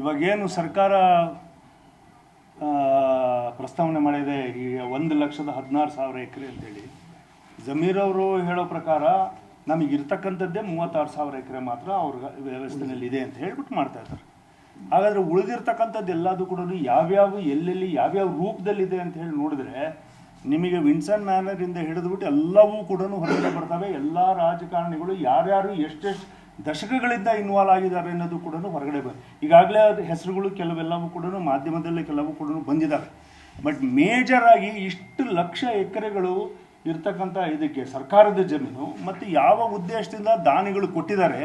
ಇವಾಗೇನು ಸರ್ಕಾರ ಪ್ರಸ್ತಾವನೆ ಮಾಡಿದೆ, ಈ ಒಂದು ಲಕ್ಷದ ಹದಿನಾರು ಸಾವಿರ ಎಕರೆ ಅಂತೇಳಿ. ಜಮೀರ್ ಅವರು ಹೇಳೋ ಪ್ರಕಾರ ನಮಗೆ ಇರ್ತಕ್ಕಂಥದ್ದೇ ಮೂವತ್ತಾರು ಸಾವಿರ ಎಕರೆ ಮಾತ್ರ ಅವ್ರ ವ್ಯವಸ್ಥೆನಲ್ಲಿ ಇದೆ ಅಂತ ಹೇಳ್ಬಿಟ್ಟು ಮಾಡ್ತಾ ಇದ್ದಾರೆ. ಹಾಗಾದ್ರೆ ಉಳಿದಿರ್ತಕ್ಕಂಥದ್ದು ಎಲ್ಲದೂ ಕೂಡ ಯಾವ್ಯಾವ, ಎಲ್ಲೆಲ್ಲಿ, ಯಾವ್ಯಾವ ರೂಪದಲ್ಲಿದೆ ಅಂತ ಹೇಳಿ ನೋಡಿದ್ರೆ ನಿಮಗೆ ವಿನ್ಸನ್ ಮ್ಯಾನರಿಂದ ಹಿಡಿದ್ಬಿಟ್ಟು ಎಲ್ಲವೂ ಕೂಡ ಹೊರಗಡೆ ಬರ್ತವೆ. ಎಲ್ಲ ರಾಜಕಾರಣಿಗಳು ಯಾರ್ಯಾರು ಎಷ್ಟೆಷ್ಟು ದಶಕಗಳಿಂದ ಇನ್ವಾಲ್ವ್ ಆಗಿದ್ದಾರೆ ಅನ್ನೋದು ಕೂಡ ಹೊರಗಡೆ ಬಂದ ಈಗಾಗಲೇ ಅದು ಹೆಸರುಗಳು ಕೆಲವೆಲ್ಲವೂ ಕೂಡ ಮಾಧ್ಯಮದಲ್ಲೇ ಕೆಲವು ಕೂಡ ಬಂದಿದ್ದಾವೆ ಬಟ್ ಆಗಿ ಇಷ್ಟು ಲಕ್ಷ ಎಕರೆಗಳು ಇರ್ತಕ್ಕಂಥ ಇದಕ್ಕೆ ಸರ್ಕಾರದ ಜಮೀನು ಮತ್ತು ಯಾವ ಉದ್ದೇಶದಿಂದ ದಾನಿಗಳು ಕೊಟ್ಟಿದ್ದಾರೆ,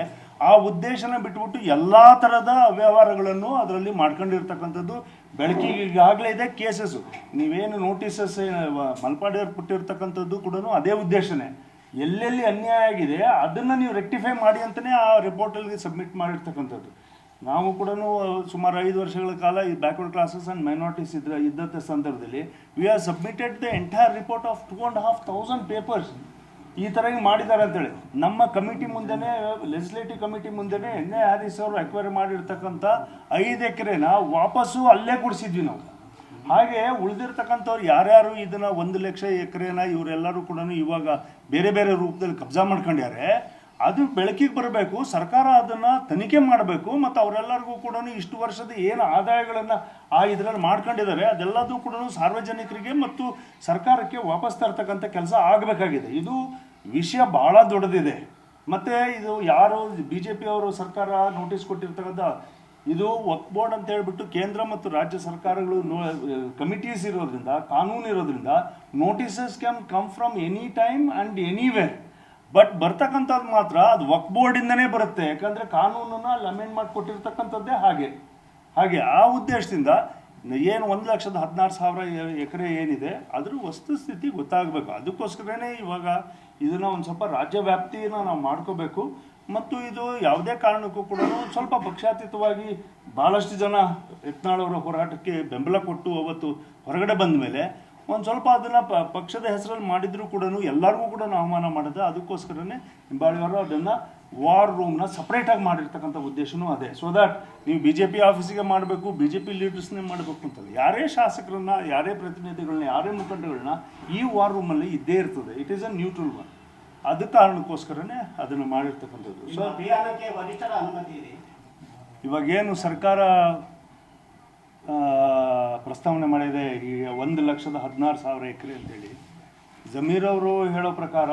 ಆ ಉದ್ದೇಶನ ಬಿಟ್ಬಿಟ್ಟು ಎಲ್ಲ ಥರದ ಅವ್ಯವಹಾರಗಳನ್ನು ಅದರಲ್ಲಿ ಮಾಡ್ಕೊಂಡಿರ್ತಕ್ಕಂಥದ್ದು ಬೆಳಕಿಗೆ ಈಗಾಗಲೇ ಇದೆ ಕೇಸಸ್ಸು ನೀವೇನು ನೋಟಿಸಸ್ ಮಲ್ಪಾಡಿಯವ್ರು ಕೊಟ್ಟಿರ್ತಕ್ಕಂಥದ್ದು ಕೂಡ ಅದೇ ಉದ್ದೇಶನೇ. ಎಲ್ಲೆಲ್ಲಿ ಅನ್ಯಾಯ ಆಗಿದೆ ಅದನ್ನು ನೀವು ರೆಕ್ಟಿಫೈ ಮಾಡಿ ಅಂತಲೇ ಆ ರಿಪೋರ್ಟಲ್ಲಿ ಸಬ್ಮಿಟ್ ಮಾಡಿರ್ತಕ್ಕಂಥದ್ದು. ನಾವು ಕೂಡ ಸುಮಾರು ಐದು ವರ್ಷಗಳ ಕಾಲ ಈ ಬ್ಯಾಕ್ವರ್ಡ್ ಕ್ಲಾಸಸ್ ಆ್ಯಂಡ್ ಮೈನಾರಿಟೀಸ್ ಇದ್ರ ಇದ್ದಂಥ ಸಂದರ್ಭದಲ್ಲಿ we are submitted the entire report of two and half thousand papers ಈ ಥರ ಹಿಂಗೆ ಮಾಡಿದ್ದಾರೆ ಅಂತೇಳಿ. ನಮ್ಮ ಕಮಿಟಿ ಮುಂದೆನೇ ಲೆಜಿಸ್ಲೇಟಿವ್ ಕಮಿಟಿ ಮುಂದೆನೇ ಎನ್ ಎ ಹ್ಯಾರಿಸ್ ಅವರು ಎಕ್ವೈರಿ ಮಾಡಿರ್ತಕ್ಕಂಥ ಐದು ಎಕರೆನ ವಾಪಸ್ಸು ಅಲ್ಲೇ ಕೊಡಿಸಿದ್ವಿ ನಾವು. ಹಾಗೆ ಉಳಿದಿರ್ತಕ್ಕಂಥವ್ರು ಯಾರ್ಯಾರು ಇದನ್ನ ಒಂದು ಲಕ್ಷ ಎಕರೆನ ಇವರೆಲ್ಲರೂ ಕೂಡ ಇವಾಗ ಬೇರೆ ಬೇರೆ ರೂಪದಲ್ಲಿ ಕಬ್ಜಾ ಮಾಡ್ಕೊಂಡ್ಯಾರೆ, ಅದು ಬೆಳಕಿಗೆ ಬರಬೇಕು, ಸರ್ಕಾರ ಅದನ್ನ ತನಿಖೆ ಮಾಡಬೇಕು, ಮತ್ತು ಅವರೆಲ್ಲರಿಗೂ ಕೂಡ ಇಷ್ಟು ವರ್ಷದ ಏನು ಆದಾಯಗಳನ್ನು ಆ ಇದರಲ್ಲಿ ಮಾಡ್ಕೊಂಡಿದ್ದಾರೆ, ಅದೆಲ್ಲದೂ ಕೂಡ ಸಾರ್ವಜನಿಕರಿಗೆ ಮತ್ತು ಸರ್ಕಾರಕ್ಕೆ ವಾಪಸ್ ತರ್ತಕ್ಕಂಥ ಕೆಲಸ ಆಗಬೇಕಾಗಿದೆ. ಇದು ವಿಷಯ ಭಾಳ ದೊಡ್ಡದಿದೆ. ಮತ್ತು ಇದು ಯಾರು ಬಿ ಜೆ ಪಿ ಅವರು ಸರ್ಕಾರ ನೋಟಿಸ್ ಕೊಟ್ಟಿರ್ತಕ್ಕಂಥ ಇದು ವಕ್ ಬೋರ್ಡ್ ಅಂತ ಹೇಳ್ಬಿಟ್ಟು ಕೇಂದ್ರ ಮತ್ತು ರಾಜ್ಯ ಸರ್ಕಾರಗಳು ಕಮಿಟೀಸ್ ಇರೋದ್ರಿಂದ, ಕಾನೂನು ಇರೋದ್ರಿಂದ notices can come from any time and anywhere. But ಬರ್ತಕ್ಕಂಥದ್ದು ಮಾತ್ರ ಅದು ವಕ್ ಬೋರ್ಡಿಂದನೇ ಬರುತ್ತೆ. ಯಾಕಂದರೆ ಕಾನೂನನ್ನು ಅಲ್ಲಿ ಅಮೆಂಡ್ ಮಾಡಿಕೊಟ್ಟಿರ್ತಕ್ಕಂಥದ್ದೇ ಹಾಗೆ. ಹಾಗೆ ಆ ಉದ್ದೇಶದಿಂದ ಏನು ಒಂದು ಲಕ್ಷದ ಹದಿನಾರು ಸಾವಿರ ಎಕರೆ ಏನಿದೆ, ಅದ್ರ ವಸ್ತುಸ್ಥಿತಿ ಗೊತ್ತಾಗಬೇಕು. ಅದಕ್ಕೋಸ್ಕರನೇ ಇವಾಗ ಇದನ್ನು ಒಂದು ಸ್ವಲ್ಪ ರಾಜ್ಯ ವ್ಯಾಪ್ತಿಯನ್ನು ನಾವು ಮಾಡ್ಕೋಬೇಕು. ಮತ್ತು ಇದು ಯಾವುದೇ ಕಾರಣಕ್ಕೂ ಕೂಡ ಸ್ವಲ್ಪ ಪಕ್ಷಾತೀತವಾಗಿ ಭಾಳಷ್ಟು ಜನ ಯತ್ನಾಳವರ ಹೋರಾಟಕ್ಕೆ ಬೆಂಬಲ ಕೊಟ್ಟು ಅವತ್ತು ಹೊರಗಡೆ ಬಂದ ಮೇಲೆ ಒಂದು ಸ್ವಲ್ಪ ಅದನ್ನು ಪ, ಪಕ್ಷದ ಹೆಸರಲ್ಲಿ ಮಾಡಿದರೂ ಕೂಡ ಎಲ್ಲರಿಗೂ ಕೂಡ ಅವಮಾನ ಮಾಡಿದೆ. ಅದಕ್ಕೋಸ್ಕರನೇ ನಿಂಬಾಳಿಯವರು ಅದನ್ನು ವಾರ್ ರೂಮ್ನ ಸಪ್ರೇಟಾಗಿ ಮಾಡಿರ್ತಕ್ಕಂಥ ಉದ್ದೇಶನೂ ಅದೇ. ಸೊ ದಟ್ ನೀವು ಬಿ ಜೆ ಪಿ ಆಫೀಸಿಗೆ ಮಾಡಬೇಕು ಬಿ ಜೆ ಪಿ ಲೀಡರ್ಸ್ನೇ ಮಾಡಬೇಕು ಅಂತಲ್ಲ, ಯಾರೇ ಶಾಸಕರನ್ನ, ಯಾರೇ ಪ್ರತಿನಿಧಿಗಳನ್ನ, ಯಾರೇ ಮುಖಂಡಗಳನ್ನ ಈ ವಾರ್ ರೂಮಲ್ಲಿ ಇದ್ದೇ ಇರ್ತದೆ. It is a neutral one ಅದ ಕಾರಣಕ್ಕೋಸ್ಕರನೇ ಅದನ್ನು ಮಾಡಿರ್ತಕ್ಕಂಥದ್ದು. ಇವಾಗ ಸೊ ಅಭಿಯಾನಕ್ಕೆ ವರಿಷ್ಠರ ಅನುಮತಿ ಇದೆ. ಇವಾಗೇನು ಸರ್ಕಾರ ಆ, ಪ್ರಸ್ತಾವನೆ ಮಾಡಿದೆ ಈ ಒಂದು ಲಕ್ಷದ ಹದಿನಾರು ಸಾವಿರ ಎಕರೆ ಅಂತೇಳಿ. ಜಮೀರ್ ಅವರು ಹೇಳೋ ಪ್ರಕಾರ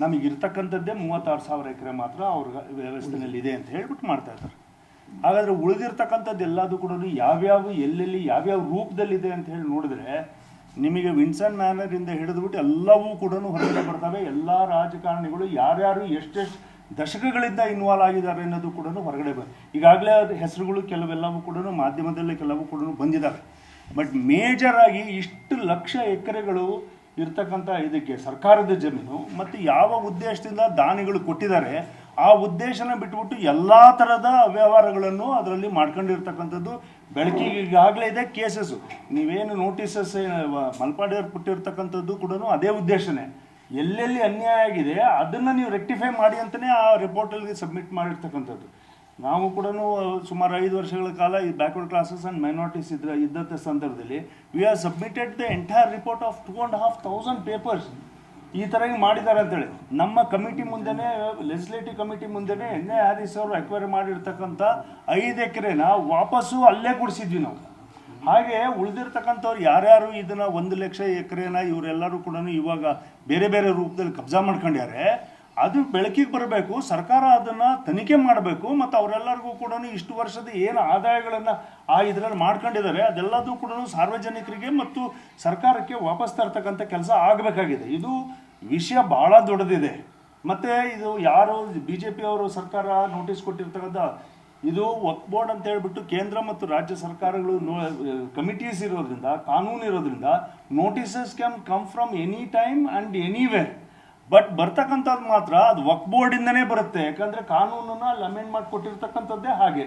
ನಮಗೆ ಇರ್ತಕ್ಕಂಥದ್ದೇ ಮೂವತ್ತಾರು ಸಾವಿರ ಎಕರೆ ಮಾತ್ರ ಅವ್ರ ವ್ಯವಸ್ಥೆನಲ್ಲಿ ಇದೆ ಅಂತ ಹೇಳ್ಬಿಟ್ಟು ಮಾಡ್ತಾ ಇದ್ದಾರೆ. ಹಾಗಾದ್ರೆ ಉಳಿದಿರ್ತಕ್ಕಂಥದ್ದು ಎಲ್ಲದೂ ಕೂಡ ಯಾವ್ಯಾವ ಎಲ್ಲೆಲ್ಲಿ ಯಾವ್ಯಾವ ರೂಪದಲ್ಲಿದೆ ಅಂತ ಹೇಳಿ ನೋಡಿದ್ರೆ ನಿಮಗೆ ವಿನ್ಸನ್ ಮ್ಯಾನರಿಂದ ಹಿಡಿದ್ಬಿಟ್ಟು ಎಲ್ಲವೂ ಕೂಡ ಹೊರಗಡೆ ಬರ್ತವೆ. ಎಲ್ಲ ರಾಜಕಾರಣಿಗಳು ಯಾರ್ಯಾರು ಎಷ್ಟೆಷ್ಟು ದಶಕಗಳಿಂದ ಇನ್ವಾಲ್ವ್ ಆಗಿದ್ದಾರೆ ಅನ್ನೋದು ಕೂಡ ಹೊರಗಡೆ ಬಂದ ಈಗಾಗಲೇ ಅದು ಹೆಸರುಗಳು ಕೆಲವೆಲ್ಲವೂ ಕೂಡ ಮಾಧ್ಯಮದಲ್ಲೇ ಕೆಲವು ಕೂಡ ಬಂದಿದ್ದಾವೆ ಬಟ್ ಮೇಜರ್ ಆಗಿ ಇಷ್ಟು ಲಕ್ಷ ಎಕರೆಗಳು ಇರ್ತಕ್ಕಂಥ ಇದಕ್ಕೆ ಸರ್ಕಾರದ ಜಮೀನು ಮತ್ತು ಯಾವ ಉದ್ದೇಶದಿಂದ ದಾನಿಗಳು ಕೊಟ್ಟಿದ್ದಾರೆ, ಆ ಉದ್ದೇಶನ ಬಿಟ್ಬಿಟ್ಟು ಎಲ್ಲ ಥರದ ಅವ್ಯವಹಾರಗಳನ್ನು ಅದರಲ್ಲಿ ಮಾಡ್ಕೊಂಡಿರ್ತಕ್ಕಂಥದ್ದು ಬೆಳಕಿಗೆ ಈಗಾಗಲೇ ಇದೆ ಕೇಸಸ್ಸು. ನೀವೇನು ನೋಟಿಸಸ್ ಮಲ್ಪಾಡಿಯವ್ರು ಕೊಟ್ಟಿರ್ತಕ್ಕಂಥದ್ದು ಕೂಡ ಅದೇ ಉದ್ದೇಶನೇ. ಎಲ್ಲೆಲ್ಲಿ ಅನ್ಯಾಯ ಆಗಿದೆ ಅದನ್ನು ನೀವು ರೆಕ್ಟಿಫೈ ಮಾಡಿ ಅಂತಲೇ ಆ ರಿಪೋರ್ಟಲ್ಲಿ ಸಬ್ಮಿಟ್ ಮಾಡಿರ್ತಕ್ಕಂಥದ್ದು. ನಾವು ಕೂಡ ಸುಮಾರು ಐದು ವರ್ಷಗಳ ಕಾಲ ಈ ಬ್ಯಾಕ್ವರ್ಡ್ ಕ್ಲಾಸಸ್ ಆ್ಯಂಡ್ ಮೈನಾರಿಟೀಸ್ ಇದ್ರ, ಇದ್ದಂಥ ಸಂದರ್ಭದಲ್ಲಿ we are submitted the entire report of two and half thousand papers ಈ ಥರ ಹಿಂಗೆ ಮಾಡಿದ್ದಾರೆ ಅಂತೇಳಿ. ನಮ್ಮ ಕಮಿಟಿ ಮುಂದೆನೇ ಲೆಜಿಸ್ಲೇಟಿವ್ ಕಮಿಟಿ ಮುಂದೆನೇ ಎನ್ ಎ ಹ್ಯಾರಿಸ್ ಅವರು ಎಕ್ವೈರಿ ಮಾಡಿರ್ತಕ್ಕಂಥ ಐದು ಎಕರೆನ ವಾಪಸ್ಸು ಅಲ್ಲೇ ಕೊಡಿಸಿದ್ವಿ ನಾವು. ಹಾಗೆ ಉಳಿದಿರ್ತಕ್ಕಂಥವ್ರು ಯಾರ್ಯಾರು ಇದನ್ನ ಒಂದು ಲಕ್ಷ ಎಕರೆನ ಇವರೆಲ್ಲರೂ ಕೂಡ ಇವಾಗ ಬೇರೆ ಬೇರೆ ರೂಪದಲ್ಲಿ ಕಬ್ಜಾ ಮಾಡ್ಕೊಂಡ್ಯಾರೆ ಅದು ಬೆಳಕಿಗೆ ಬರಬೇಕು, ಸರ್ಕಾರ ಅದನ್ನು ತನಿಖೆ ಮಾಡಬೇಕು, ಮತ್ತು ಅವರೆಲ್ಲರಿಗೂ ಕೂಡ ಇಷ್ಟು ವರ್ಷದ ಏನು ಆದಾಯಗಳನ್ನು ಆ ಇದರಲ್ಲಿ ಮಾಡ್ಕೊಂಡಿದ್ದಾರೆ, ಅದೆಲ್ಲದೂ ಕೂಡ ಸಾರ್ವಜನಿಕರಿಗೆ ಮತ್ತು ಸರ್ಕಾರಕ್ಕೆ ವಾಪಸ್ ತರ್ತಕ್ಕಂಥ ಕೆಲಸ ಆಗಬೇಕಾಗಿದೆ. ಇದು ವಿಷಯ ಭಾಳ ದೊಡ್ಡದಿದೆ. ಮತ್ತು ಇದು ಯಾರು ಬಿ ಜೆ ಪಿಯವರು ಸರ್ಕಾರ ನೋಟಿಸ್ ಕೊಟ್ಟಿರ್ತಕ್ಕಂಥ, ಇದು ವಕ್ ಬೋರ್ಡ್ ಅಂತ ಹೇಳಿಬಿಟ್ಟು ಕೇಂದ್ರ ಮತ್ತು ರಾಜ್ಯ ಸರ್ಕಾರಗಳು ನೋ, ಕಮಿಟೀಸ್ ಇರೋದ್ರಿಂದ, ಕಾನೂನು ಇರೋದ್ರಿಂದ, notices can come from any time and anywhere. But ಬರ್ತಕ್ಕಂಥದ್ದು ಮಾತ್ರ ಅದು ವಕ್ ಬೋರ್ಡಿಂದನೇ ಬರುತ್ತೆ. ಯಾಕಂದರೆ ಕಾನೂನನ್ನು ಅಲ್ಲಿ ಅಮೆಂಡ್ ಮಾಡಿ ಕೊಟ್ಟಿರ್ತಕ್ಕಂಥದ್ದೇ ಹಾಗೆ.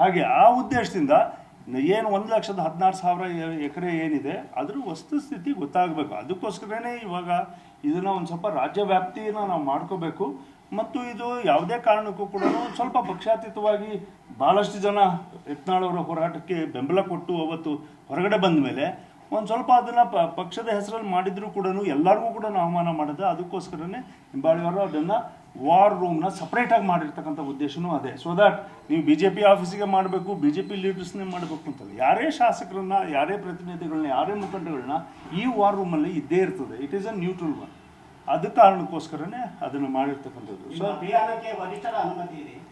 ಹಾಗೆ ಆ ಉದ್ದೇಶದಿಂದ ಏನು ಒಂದು ಲಕ್ಷದ ಹದಿನಾರು ಸಾವಿರ ಎಕರೆ ಏನಿದೆ, ಅದ್ರ ವಸ್ತುಸ್ಥಿತಿ ಗೊತ್ತಾಗಬೇಕು. ಅದಕ್ಕೋಸ್ಕರನೇ ಇವಾಗ ಇದನ್ನು ಒಂದು ಸ್ವಲ್ಪ ರಾಜ್ಯ ವ್ಯಾಪ್ತಿಯನ್ನು ನಾವು ಮಾಡ್ಕೋಬೇಕು. ಮತ್ತು ಇದು ಯಾವುದೇ ಕಾರಣಕ್ಕೂ ಕೂಡ ಸ್ವಲ್ಪ ಪಕ್ಷಾತೀತವಾಗಿ ಭಾಳಷ್ಟು ಜನ ಯತ್ನಾಳವರ ಹೋರಾಟಕ್ಕೆ ಬೆಂಬಲ ಕೊಟ್ಟು ಅವತ್ತು ಹೊರಗಡೆ ಬಂದ ಮೇಲೆ ಒಂದು ಸ್ವಲ್ಪ ಅದನ್ನು ಪ, ಪಕ್ಷದ ಹೆಸರಲ್ಲಿ ಮಾಡಿದರೂ ಕೂಡ ಎಲ್ಲರಿಗೂ ಕೂಡ ಅವಮಾನ ಮಾಡಿದೆ. ಅದಕ್ಕೋಸ್ಕರನೇ ಹಿಂಬಾಳಿಯವರು ಅದನ್ನು ವಾರ್ ರೂಮ್ನ ಸಪ್ರೇಟಾಗಿ ಮಾಡಿರ್ತಕ್ಕಂಥ ಉದ್ದೇಶನೂ ಅದೇ. ಸೊ ದ್ಯಾಟ್ ನೀವು ಬಿ ಜೆ ಪಿ ಆಫೀಸಿಗೆ ಮಾಡಬೇಕು ಬಿ ಜೆ ಪಿ ಲೀಡರ್ಸ್ನೇ ಮಾಡಬೇಕು ಅಂತಲ್ಲ, ಯಾರೇ ಶಾಸಕರನ್ನ, ಯಾರೇ ಪ್ರತಿನಿಧಿಗಳನ್ನ, ಯಾರೇ ಮುಖಂಡಗಳನ್ನ ಈ ವಾರ್ ರೂಮಲ್ಲಿ ಇದ್ದೇ ಇರ್ತದೆ. It is a neutral one ಅದ ಕಾರಣಕ್ಕೋಸ್ಕರನೇ ಅದನ್ನು ಮಾಡಿರ್ತಕ್ಕಂಥದ್ದು.